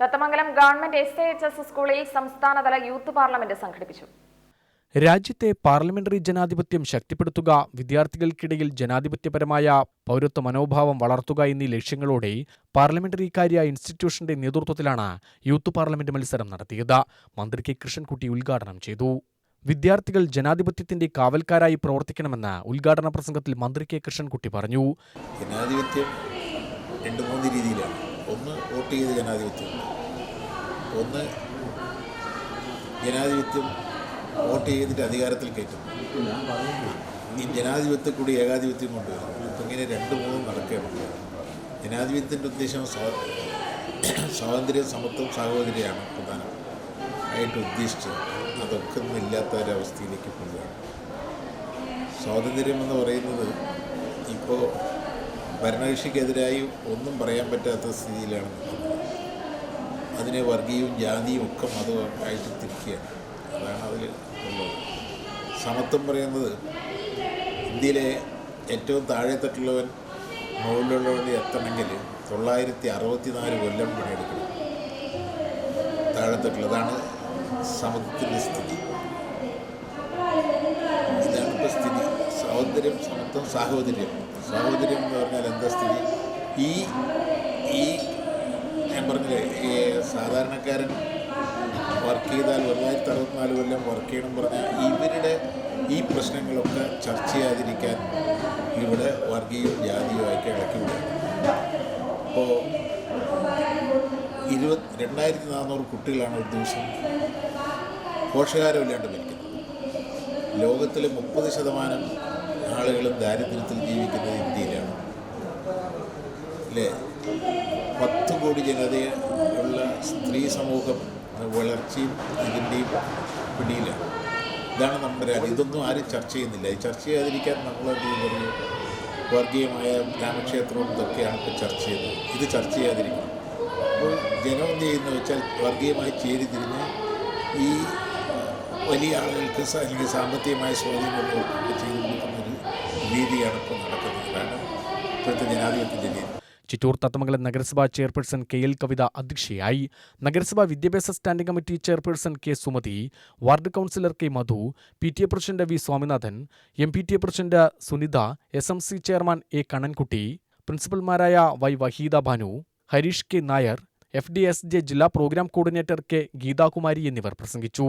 Thathamangalam government S A H S സ്കൂളിൽ സംസ്ഥാനതല youth parliament സംഘടിപ്പിച്ചു. രാജ്യത്തെ പാർലമെന്ററി ജനാധിപത്യം ശക്തിപ്പെടുത്തുക വിദ്യാർത്ഥികൾക്കിടയിൽ ജനാധിപത്യപരമായ പൗരത്വ മനോഭാവം വളർത്തുക എന്നീ ലക്ഷ്യങ്ങളോടെ പാർലമെന്ററി കാര്യ ഇൻസ്റ്റിറ്റ്യൂഷന്റെ നേതൃത്വത്തിലാണ് യൂത്ത് പാർലമെന്റ് മത്സരം നടത്തിയത്. മന്ത്രി കെ. കൃഷ്ണൻകുട്ടി ഉദ്ഘാടനം ചെയ്തു. വിദ്യാർത്ഥികൾ ജനാധിപത്യത്തിന്റെ കാവൽക്കാരായി പ്രവർത്തിക്കണമെന്ന് ഉദ്ഘാടന പ്രസംഗത്തിൽ മന്ത്രി കെ. കൃഷ്ണൻകുട്ടി പറഞ്ഞു. ജനാധിപത്യം രണ്ട് മൂന്ന് രീതിയിലാണ്. ഒന്ന് വോട്ട് ചെയ്ത് ജനാധിപത്യം. ഒന്ന് ജനാധിപത്യം വോട്ട് ചെയ്തിട്ട് അധികാരത്തിൽ കയറ്റും. ഈ ജനാധിപത്യം കൂടി ഏകാധിപത്യം കൊണ്ടുവരും ഇങ്ങനെ രണ്ട് മൂന്നും നടക്കുകയാണ് ജനാധിപത്യത്തിന്റെ ഉദ്ദേശം സ്വാ- സ്വാതന്ത്ര്യം സമത്വം സാഹോദര്യമാണ് പ്രധാനം. ആയിട്ട് ഉദ്ദേശിച്ചത് അതൊക്കെ ഒന്നും ഇല്ലാത്ത ഒരവസ്ഥയിലേക്ക് പോവുകയാണ് സ്വാതന്ത്ര്യം എന്ന് പറയുന്നത് ഇപ്പോൾ ഭരണകക്ഷിക്കെതിരായി ഒന്നും പറയാൻ പറ്റാത്ത സ്ഥിതിയിലാണ് അതിനെ വർഗീയവും ജാതിയും ഒക്കെ മതമായിട്ട് തിരിക്കുകയാണ്. അതാണ് അതിൽ ഉള്ളത്. സമത്വം പറയുന്നത് ഇന്ത്യയിലെ ഏറ്റവും താഴെത്തട്ടുള്ളവൻ മുകളിലുള്ളവൻ എത്തണമെങ്കിൽ തൊള്ളായിരത്തി അറുപത്തി നാല് കൊല്ലം പണിയെടുക്കണം. താഴെത്തട്ടുള്ളതാണ് സമത്വത്തിന്റെ സ്ഥിതി ഇതാണ് ഇപ്പോൾ സ്ഥിതി സഹോദര്യം സമത്വം സാഹോദര്യം. സാഹോദര്യം എന്ന് പറഞ്ഞാൽ എന്താ സ്ഥിതി? ഈ ഈ ഞാൻ പറഞ്ഞില്ലേ ഈ സാധാരണക്കാരൻ വർക്ക് ചെയ്താൽ തൊള്ളായിരത്തി അറുപത്തിനാല് കൊല്ലം വർക്ക് ചെയ്യണം പറഞ്ഞാൽ ഇവരുടെ ഈ പ്രശ്നങ്ങളൊക്കെ ചർച്ച ചെയ്യാതിരിക്കാൻ ഇവിടെ വർഗീയവും ജാതിയുമായിട്ട് ഇളക്കി വിടുകയാണ് അപ്പോൾ ഇരുപത് രണ്ടായിരത്തി നാനൂറ് കുട്ടികളാണ് ഒരു ദിവസം പോഷകാരമില്ലാണ്ട് മരിക്കുന്നത്. ലോകത്തിലെ മുപ്പത് ശതമാനം ആളുകളും ദാരിദ്ര്യത്തിൽ ജീവിക്കുന്നത് ഇന്ത്യയിലാണ്. അല്ലേ പത്ത് കോടി ജനതയുള്ള സ്ത്രീ സമൂഹം വളർച്ചയും ഇതിന്റെയും പിടിയിലാണ്. ഇതാണ് നമ്മുടെ രാജ്യം. ഇതൊന്നും ആരും ചർച്ച ചെയ്യുന്നില്ല. ഈ ചർച്ച ചെയ്യാതിരിക്കാൻ നമ്മളത് പറഞ്ഞു വർഗീയമായ രാമക്ഷേത്രവും ഇതൊക്കെയാണ് ഇപ്പോൾ ചർച്ച ചെയ്യുന്നത്. ഇത് ചർച്ച ചെയ്യാതിരിക്കണം. അപ്പോൾ ജനം എന്ത് ചെയ്യുന്നു വെച്ചാൽ വർഗീയമായി ചേരി തിരിഞ്ഞ് ഈ വലിയ ആളുകൾക്ക് അല്ലെങ്കിൽ സാമ്പത്തികമായ ചെയ്തു കൊടുക്കുന്നൊരു രീതിയാണ് ഇപ്പോൾ നടക്കുന്നത് അതാണ് ഇപ്പോഴത്തെ ജനാധിപത്യത്തിന്റെ രീതി ചിറ്റൂർ തത്തമംഗലം നഗരസഭാ ചെയർപേഴ്സൺ കെ എൽ കവിത അധ്യക്ഷയായി. നഗരസഭാ വിദ്യാഭ്യാസ standing committee chairperson K Sumathi ward councillor K Madhu P T A president V Swaminathan M P T A president Sunitha S M C chairman A Kannankutty പ്രിൻസിപ്പൽമാരായ Y Waheeda Bhanu Harish K Nair F D S J ജില്ലാ programme coordinator K Geethakumari എന്നിവർ പ്രസംഗിച്ചു.